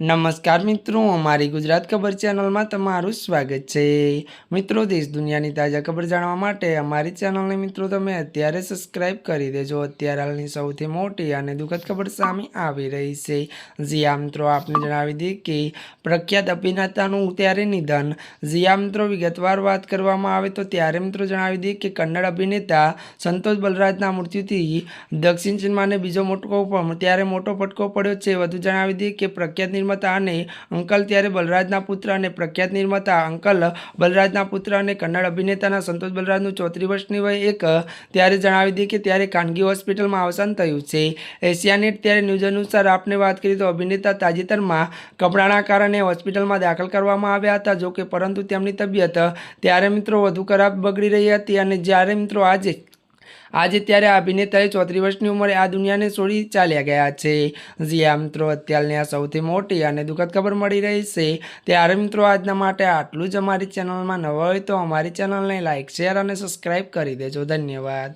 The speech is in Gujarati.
નમસ્કાર મિત્રો, અમારી ગુજરાત ખબર ચેનલમાં તમારું સ્વાગત છે. મિત્રો, દેશ દુનિયાની તાજા ખબર જાણવા માટે અમારી ચેનલને મિત્રો તમે અત્યારે સબસ્ક્રાઇબ કરી દેજો. અત્યારે હાલની સૌથી મોટી અને દુઃખદ ખબર સામે આવી રહી છે. જીયા મિત્રો, આપને જણાવી દઈએ કે પ્રખ્યાત અભિનેતાનું ત્યારે નિધન. જીયા મિત્રો, વિગતવાર વાત કરવામાં આવે તો ત્યારે મિત્રો જણાવી દઈએ કે કન્નડ અભિનેતા સંતોષ બલરાજના મૃત્યુથી દક્ષિણ ચીનમાં બીજો મોટો ત્યારે મોટો ફટકો પડ્યો છે. વધુ જણાવી દઈએ કે પ્રખ્યાત નિર્માતા અને અંકલ ત્યારે બલરાજના પુત્ર અને પ્રખ્યાત નિર્માતા અંકલ બલરાજના પુત્ર અને કન્નડ અભિનેતાના સંતોષ બલરાજનું ચોત્રીસ વર્ષની વય એક, ત્યારે જણાવી દઈએ કે ત્યારે ખાનગી હોસ્પિટલમાં અવસાન થયું છે. એશિયાનેટ ત્યારે ન્યૂઝ અનુસાર આપને વાત કરીએ તો અભિનેતા તાજેતરમાં કપડાના કારણે હોસ્પિટલમાં દાખલ કરવામાં આવ્યા હતા જોકે પરંતુ તેમની તબિયત ત્યારે મિત્રો વધુ ખરાબ બગડી રહી હતી અને જ્યારે મિત્રો આજે આજે ત્યારે આ અભિનેતાએ ચોત્રીસ વર્ષની ઉંમરે આ દુનિયાને છોડી ચાલ્યા ગયા છે. જી આ મિત્રો, અત્યારની આ સૌથી મોટી અને દુઃખદ ખબર મળી રહી છે. ત્યારે મિત્રો, આજના માટે આટલું જ અમારી ચેનલમાં નવા હોય તો અમારી ચેનલને લાઇક શેર અને સબસ્ક્રાઈબ કરી દેજો. ધન્યવાદ.